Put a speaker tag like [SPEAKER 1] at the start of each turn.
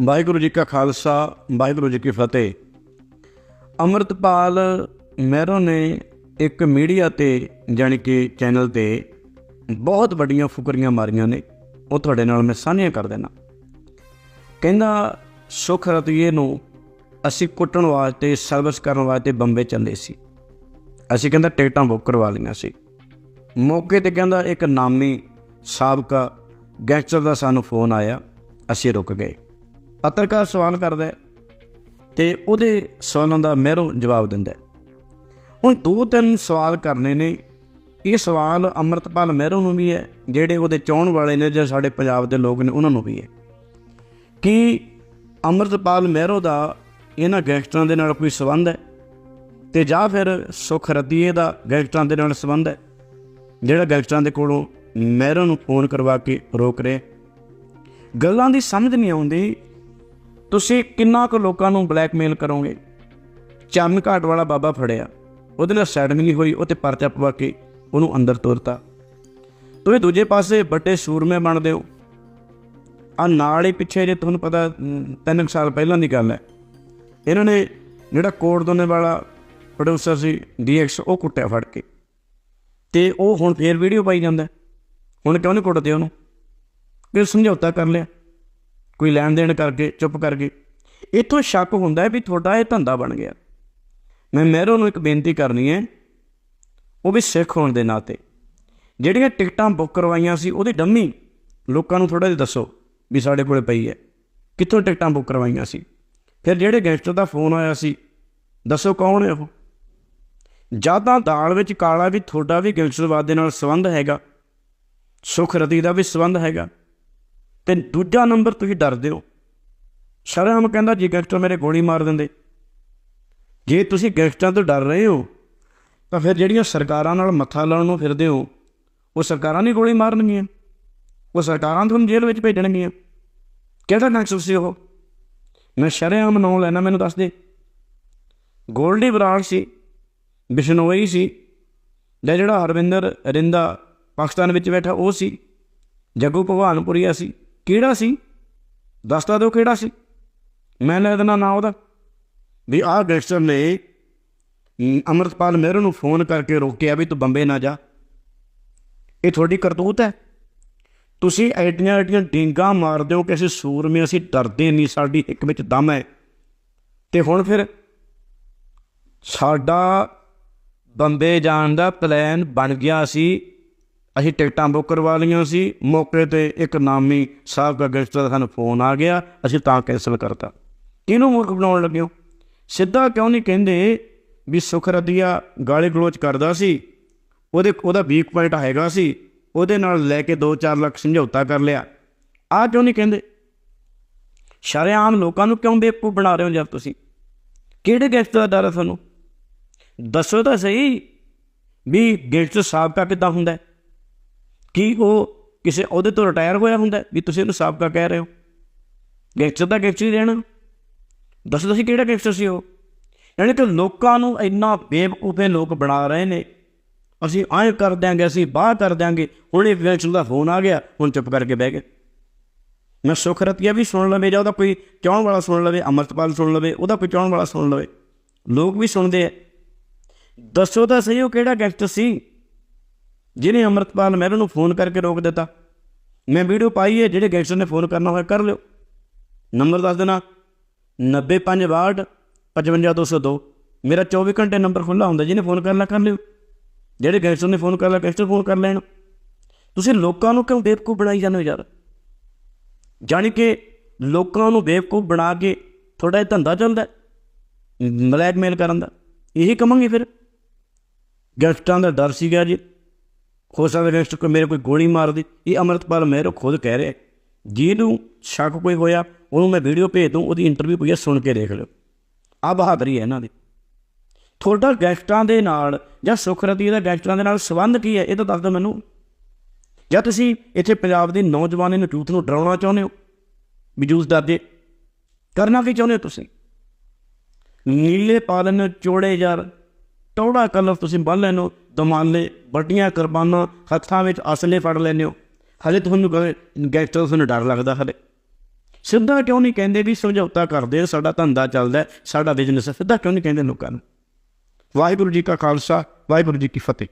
[SPEAKER 1] ਵਾਹਿਗੁਰੂ ਜੀ ਕਾ ਖਾਲਸਾ, ਵਾਹਿਗੁਰੂ ਜੀ ਕੀ ਫਤਿਹ। ਅੰਮ੍ਰਿਤਪਾਲ ਮਹਿਰੋ ਨੇ ਇੱਕ ਮੀਡੀਆ ਤੇ ਜਾਣੀ ਕਿ ਚੈਨਲ ਤੇ ਬਹੁਤ ਵੱਡੀਆਂ ਫੁਕਰੀਆਂ ਮਾਰੀਆਂ ਨੇ। ਉਹ ਤੁਹਾਡੇ ਨਾਲ ਮੈਂ ਸਾਂਝੀਆਂ ਕਰ ਦੇਣਾ ਕਹਿੰਦਾ, ਸੁਖ ਰਤੀਏ ਨੂੰ ਅਸੀਂ ਕੁੱਟਣ ਵਾਸਤੇ, ਸਰਵਿਸ ਕਰਨ ਵਾਸਤੇ ਬੰਬੇ ਚੱਲੇ ਸੀ। ਅਸੀਂ ਕਹਿੰਦਾ ਟਿਕਟਾਂ ਬੁੱਕ ਕਰਵਾ ਲਈਆਂ ਸੀ। ਮੌਕੇ ਤੇ ਕਹਿੰਦਾ ਇੱਕ ਨਾਮੀ ਸਾਬਕਾ ਗੈਂਗਸਟਰ ਦਾ ਸਾਨੂੰ ਫੋਨ ਆਇਆ। ਅਸੀਂ ਰੁਕ ਗਏ। ਪੱਤਰਕਾਰ ਸਵਾਲ ਕਰਦਾ ਹੈ ਤੇ ਉਹਦੇ ਸਵਾਲਾਂ ਦਾ ਮਹਿਰੋਂ ਜਵਾਬ ਦਿੰਦਾ ਹੁਣ ਦੋ ਤਿੰਨ ਸਵਾਲ ਕਰਨੇ ਨੇ। ਇਹ ਸਵਾਲ ਅੰਮ੍ਰਿਤਪਾਲ ਮਹਿਰੋ ਨੂੰ ਵੀ ਹੈ, ਜਿਹੜੇ ਉਹਦੇ ਚਾਹਣ ਵਾਲੇ ਨੇ ਜਾਂ ਸਾਡੇ ਪੰਜਾਬ ਦੇ ਲੋਕ ਨੇ, ਉਹਨਾਂ ਨੂੰ ਵੀ ਹੈ। ਕਿ ਅੰਮ੍ਰਿਤਪਾਲ ਮਹਿਰੋ ਦਾ ਇਹਨਾਂ ਗੈਂਗਸਟਰਾਂ ਦੇ ਨਾਲ ਕੋਈ ਸਬੰਧ ਹੈ? ਤੇ ਜਾਂ ਫਿਰ ਸੁਖ ਰਤੀਏ ਦਾ ਗੈਂਗਸਟਰਾਂ ਦੇ ਨਾਲ ਸਬੰਧ ਹੈ, ਜਿਹੜਾ ਗੈਂਗਸਟਰਾਂ ਦੇ ਕੋਲੋਂ ਮਹਿਰੋ ਨੂੰ ਫੋਨ ਕਰਵਾ ਕੇ ਰੋਕ ਰਿਹਾ ਗੱਲਾਂ ਦੀ ਸਮਝ ਨਹੀਂ ਆਉਂਦੀ ਤੁਸੀਂ ਕਿੰਨਾ ਕੁ ਲੋਕਾਂ ਨੂੰ ਬਲੈਕਮੇਲ ਕਰੋਗੇ? ਚੰਨ ਘਾਟ ਵਾਲਾ ਬਾਬਾ ਫੜਿਆ। ਉਹਦੇ ਨਾਲ ਸੈਟਿੰਗ ਨਹੀਂ ਹੋਈ ਉਹ ਤੇ ਪਰਚਾ ਪਵਾ ਕੇ ਉਹਨੂੰ ਅੰਦਰ ਤੋਰਤਾ। ਤੁਸੀਂ ਦੂਜੇ ਪਾਸੇ ਵੱਡੇ ਸੂਰਮੇ ਬਣਦੇ ਹੋ। ਆ ਨਾਲ ਹੀ ਪਿੱਛੇ ਜੇ ਤੁਹਾਨੂੰ ਪਤਾ ਅਮ, ਤਿੰਨ ਕੁ ਸਾਲ ਪਹਿਲਾਂ ਦੀ ਗੱਲ ਹੈ। ਇਹਨਾਂ ਨੇ ਜਿਹੜਾ ਕੋੜ ਦੋਨੇ ਵਾਲਾ ਪ੍ਰੋਡਿਊਸਰ ਸੀ ਡੀਐਕਸ ਉਹ ਕੁੱਟਿਆ ਫੜ ਕੇ। ਤੇ ਉਹ ਹੁਣ ਫੇਰ ਵੀਡੀਓ ਪਾਈ ਜਾਂਦਾ। ਹੁਣ ਕਿਉਂ ਨਹੀਂ ਕੁੱਟਦੇ ਉਹਨੂੰ? ਫਿਰ ਸਮਝੌਤਾ ਕਰ ਲਿਆ। ਕੋਈ ਲੈਣ ਦੇਣ ਕਰਕੇ, ਚੁੱਪ ਕਰ ਗਏ ਇੱਥੋਂ ਸ਼ੱਕ ਹੁੰਦਾ ਹੈ ਵੀ ਤੁਹਾਡਾ ਇਹ ਧੰਦਾ ਬਣ ਗਿਆ। ਮੈਂ ਮਹਿਰੋ ਨੂੰ ਇੱਕ ਬੇਨਤੀ ਕਰਨੀ ਹੈ, ਉਹ ਵੀ ਸਿੱਖ ਹੋਣ ਦੇ ਨਾਤੇ। ਜਿਹੜੀਆਂ ਟਿਕਟਾਂ ਬੁੱਕ ਕਰਵਾਈਆਂ ਸੀ, ਉਹਦੀ ਡੰਮੀ ਲੋਕਾਂ ਨੂੰ ਥੋੜਾ ਜਿਹਾ ਦੱਸੋ ਵੀ ਸਾਡੇ ਕੋਲੇ ਪਈ ਹੈ। ਕਿੱਥੋਂ ਟਿਕਟਾਂ ਬੁੱਕ ਕਰਵਾਈਆਂ ਸੀ? ਫਿਰ ਜਿਹੜੇ ਗੈਂਗਸਟਰ ਦਾ ਫੋਨ ਆਇਆ ਸੀ, ਦੱਸੋ ਕੌਣ ਹੈ ਉਹ? ਜਾਂ ਤਾਂ ਦਾਲ ਵਿੱਚ ਕਾਲਾ ਵੀ ਤੁਹਾਡਾ ਵੀ ਗੈਂਗਸਟਰਵਾਦ ਦੇ ਨਾਲ ਸੰਬੰਧ ਹੈਗਾ, ਸੁਖ ਰਤੀ ਦਾ ਵੀ ਸੰਬੰਧ ਹੈਗਾ। ਤੇ ਦੂਜਾ ਨੰਬਰ ਤੁਸੀਂ ਡਰਦੇ ਹੋ। ਸ਼ਰਮ ਕਹਿੰਦਾ ਜੀ ਗੈਂਗਸਟਰ ਮੇਰੇ ਗੋਲੀ ਮਾਰ ਦਿੰਦੇ। ਜੇ ਤੁਸੀਂ ਗੈਂਗਸਟਰਾਂ ਤੋਂ ਡਰ ਰਹੇ ਹੋ, ਤਾਂ ਫਿਰ ਜਿਹੜੀਆਂ ਸਰਕਾਰਾਂ ਨਾਲ ਮੱਥਾ ਲਾਉਣ ਨੂੰ ਫਿਰਦੇ ਹੋ, ਉਹ ਸਰਕਾਰਾਂ ਨਹੀਂ ਗੋਲੀ ਮਾਰਨਗੀਆਂ। ਉਹ ਸਰਕਾਰਾਂ ਤੁਹਾਨੂੰ ਜੇਲ੍ਹ ਵਿੱਚ ਭੇਜਣਗੀਆਂ। ਕਿਹੜਾ ਗੈਂਗਸਟਰ ਸੀ ਉਹ? ਮੈਂ ਸ਼ਰੇਆਮ ਨਾਮ ਲੈਣਾ, ਮੈਨੂੰ ਦੱਸ ਦੇ। ਗੋਲਡੀ ਬਰਾੜ ਸੀ, ਬਿਸ਼ਨੋਈ ਸੀ, ਜਾਂ ਜਿਹੜਾ ਹਰਵਿੰਦਰ ਰਿੰਦਾ ਪਾਕਿਸਤਾਨ ਵਿੱਚ ਬੈਠਾ, ਉਹ ਸੀ, ਜੱਗੂ ਭਗਵਾਨਪੁਰੀਆ ਸੀ। ਕਿਹੜਾ ਸੀ? ਦੱਸਦਾ ਦਿਓ ਕਿਹੜਾ ਸੀ? ਮੈਂ ਲੈ ਦੇਣਾ ਨਾ ਉਹਦਾ। ਵੀ ਆਹ ਗੈਂਗਸਟਰ ਨੇ ਅਮ, ਅੰਮ੍ਰਿਤਪਾਲ ਮਹਿਰੋ ਨੂੰ ਫੋਨ ਕਰਕੇ ਰੋਕਿਆ ਵੀ ਤੂੰ ਬੰਬੇ ਨਾ ਜਾ। ਇਹ ਤੁਹਾਡੀ ਕਰਤੂਤ ਹੈ? ਤੁਸੀਂ ਐਡੀਆਂ ਐਡੀਆਂ ਡਿੰਗਾ ਮਾਰਦੇ ਹੋ ਕਿ ਅਸੀਂ ਸੂਰਮੇ ਅਸੀਂ ਡਰਦੇ ਨਹੀਂ ਸਾਡੀ ਇੱਕ ਵਿੱਚ ਦਮ ਹੈ। ਤੇ ਹੁਣ ਫਿਰ ਸਾਡਾ ਬੰਬੇ ਜਾਣ ਦਾ ਪਲਾਨ ਬਣ ਗਿਆ ਸੀ। ਅਸੀਂ ਟਿਕਟਾਂ ਬੁੱਕ ਕਰਵਾ ਲਈਆਂ ਸੀ। ਮੌਕੇ ਤੇ ਇੱਕ ਨਾਮੀ ਸਾਬਕਾ ਗੈਂਗਸਟਰ ਦਾ ਸਾਨੂੰ ਫੋਨ ਆ ਗਿਆ। ਅਸੀਂ ਤਾਂ ਕੈਂਸਲ ਕਰਤਾ। ਕਿਹਨੂੰ ਮੂਰਖ ਬਣਾਉਣ ਲੱਗੇ ਹੋ? ਸਿੱਧਾ ਕਿਉਂ ਨਹੀਂ ਕਹਿੰਦੇ ਵੀ ਸੁਖ ਰਦੀਆ ਗਾਲੀ ਗਲੋਚ ਕਰਦਾ ਸੀ? ਉਹਦੇ, ਉਹਦਾ ਵੀਕ ਪੁਆਇੰਟ ਹੈਗਾ ਸੀ। ਉਹਦੇ ਨਾਲ ਲੈ ਕੇ 2-4 ਲੱਖ ਸਮਝੌਤਾ ਕਰ ਲਿਆ। ਆਹ ਕਿਉਂ ਨਹੀਂ ਕਹਿੰਦੇ? ਸ਼ਰੇਆਮ ਲੋਕਾਂ ਨੂੰ ਕਿਉਂ ਬੇਵਕੂਫ ਬਣਾ ਰਹੇ ਹੋ ਜਦ ਤੁਸੀਂ? ਕਿਹੜੇ ਗੈਂਗਸਟਰ ਦਾ ਡਰ ਹੈ ਤੁਹਾਨੂੰ? ਦੱਸੋ ਤਾਂ ਸਹੀ ਵੀ ਗੈਂਗਸਟਰ ਸਾਬਕਾ ਕਿੱਦਾਂ ਹੁੰਦਾ ਕੀ ਉਹ ਕਿਸੇ ਅਹੁਦੇ ਤੋਂ ਰਿਟਾਇਰ ਹੋਇਆ ਹੁੰਦਾ ਵੀ ਤੁਸੀਂ ਉਹਨੂੰ ਸਾਬਕਾ ਕਹਿ ਰਹੇ ਹੋ। ਗੈਂਗਸਟਰ ਦਾ ਗੈਂਗਸਟਰ ਹੀ ਰਹਿਣਾ। ਦੱਸੋ ਤੁਸੀਂ ਕਿਹੜਾ ਗੈਂਗਸਟਰ ਸੀ ਉਹ? ਯਾਨੀ ਕਿ ਲੋਕਾਂ ਨੂੰ ਇੰਨਾ ਬੇਵਕੂਫੇ ਲੋਕ ਬਣਾ ਰਹੇ ਨੇ। ਅਸੀਂ ਐਂ ਕਰ ਦਿਆਂਗੇ, ਅਸੀਂ ਬਾਹਰ ਕਰ ਦਿਆਂਗੇ। ਹੁਣ ਇਹ ਗੈਂਗਸਟਰ ਦਾ ਫੋਨ ਆ ਗਿਆ, ਹੁਣ ਚੁੱਪ ਕਰਕੇ ਬਹਿ ਗਏ। ਮੈਂ ਸੁਖ ਰਤੀਆ ਵੀ ਸੁਣ ਲਵੇ ਜਾਂ ਉਹਦਾ ਕੋਈ ਚਾਹਣ ਵਾਲਾ ਸੁਣ ਲਵੇ, ਅਮਰਤਪਾਲ ਸੁਣ ਲਵੇ, ਉਹਦਾ ਕੋਈ ਚਾਹਣ ਵਾਲਾ ਸੁਣ ਲਵੇ। ਲੋਕ ਵੀ ਸੁਣਦੇ ਆ। ਦੱਸੋ ਤਾਂ ਸਹੀ ਉਹ ਕਿਹੜਾ ਗੈਂਗਸਟਰ ਸੀ? ਜਿਹਨੇ ਅਮਰਤਪਾਲ ਮਹਿਰੂ ਨੂੰ ਫੋਨ ਕਰਕੇ ਰੋਕ ਦਿੱਤਾ, ਮੈਂ ਵੀਡੀਓ ਪਾਈ ਹੈ ਜਿਹੜੇ ਗੈਂਗਸਟਰ ਨੇ ਫੋਨ ਕਰਨਾ ਹੋਇਆ ਕਰ ਲਿਓ। ਨੰਬਰ ਦੱਸ ਦੇਣਾ 90562 55202 ਮੇਰਾ 24 ਘੰਟੇ ਨੰਬਰ ਖੁੱਲਾ ਹੁੰਦਾ, ਜਿਹਨੇ ਫੋਨ ਕਰਨਾ ਕਰ ਲਿਓ। ਜਿਹੜੇ ਗੈਂਗਸਟਰ ਨੇ ਫੋਨ ਕਰ ਕਰਨਾ ਗੈਂਗਸਟਰ ਫੋਨ ਕਰ ਲੈਣ। ਤੁਸੀਂ ਲੋਕਾਂ ਨੂੰ ਕਿਉਂ ਬੇਵਕੂਫ ਬਣਾਈ ਜਾਂਦੇ ਹੋ ਯਾਰ? ਜਾਣੀ ਕਿ ਲੋਕਾਂ ਨੂੰ ਬੇਵਕੂਫ ਬਣਾ ਕੇ ਥੋੜਾ ਇਹ ਧੰਦਾ ਚੱਲਦਾ ਬਲੈਕਮੇਲ ਕਰਨ ਦਾ। ਇਹੀ ਕਮਾਂਗੇ ਫਿਰ। ਗੈਂਗਸਟਰਾਂ ਦਾ ਡਰ ਸੀਗਾ ਜੀ। ਹੋ ਸਕਦਾ ਗੈਂਗਸਟਰ ਕੋਈ ਮੇਰੇ ਕੋਈ ਗੋਲੀ ਮਾਰ ਦੇ ਇਹ ਅਮਰਤਪਾਲ ਮਹਿਰੋ ਖੁਦ ਕਹਿ ਰਿਹਾ। ਜਿਹਨੂੰ ਸ਼ੱਕ ਕੋਈ ਹੋਇਆ, ਉਹਨੂੰ ਮੈਂ ਵੀਡੀਓ ਭੇਜ ਦੂੰ ਉਹਦੀ ਇੰਟਰਵਿਊ ਪਈ ਹੈ ਸੁਣ ਕੇ ਦੇਖ ਲਿਓ। ਆ ਬਹਾਦਰੀ ਹੈ ਇਹਨਾਂ ਦੀ। ਤੁਹਾਡਾ ਗੈਂਗਸਟਰਾਂ ਦੇ ਨਾਲ ਜਾਂ ਸੁਖਰਤੀ ਦਾ ਗੈਂਗਸਟਰਾਂ ਦੇ ਨਾਲ ਸੰਬੰਧ ਕੀ ਹੈ? ਇਹ ਤਾਂ ਦੱਸ ਦਿਓ ਮੈਨੂੰ। ਜਾਂ ਤੁਸੀਂ ਇੱਥੇ ਪੰਜਾਬ ਦੇ ਨੌਜਵਾਨੀ ਨੂੰ ਯੂਥ ਨੂੰ ਡਰਾਉਣਾ ਚਾਹੁੰਦੇ ਹੋ? ਵੀ ਜੂਸ ਡਰਦੇ ਕਰਨਾ ਕੀ ਚਾਹੁੰਦੇ ਹੋ ਤੁਸੀਂ? ਨੀਲੇ ਪਾਲਨ ਚੋੜੇ ਯਾਰ ਟੌੜਾ ਕਲਫ ਤੁਸੀਂ ਬੰਨ ਲੈਨੋ ਦਮਾਲੇ, ਵੱਡੀਆਂ ਕੁਰਬਾਨਾਂ, ਹੱਥਾਂ ਵਿੱਚ ਅਸਲੇ ਫੜ ਲੈਨੇ ਹੋ। ਹਲੇ ਤੁਹਾਨੂੰ ਕਹੇ ਗੈਂਗਸਟਰ ਤੁਹਾਨੂੰ ਡਰ ਲੱਗਦਾ ਹਲੇ। ਸਿੱਧਾ ਕਿਉਂ ਨਹੀਂ ਕਹਿੰਦੇ ਵੀ ਸਮਝੌਤਾ ਕਰਦੇ ਸਾਡਾ ਧੰਦਾ ਚੱਲਦਾ ਸਾਡਾ ਬਿਜ਼ਨਸ ਹੈ, ਸਿੱਧਾ ਕਿਉਂ ਨਹੀਂ ਕਹਿੰਦੇ ਲੋਕਾਂ ਨੂੰ? ਵਾਹਿਗੁਰੂ ਜੀ ਕਾ ਖਾਲਸਾ, ਵਾਹਿਗੁਰੂ ਜੀ ਕੀ ਫਤਿਹ।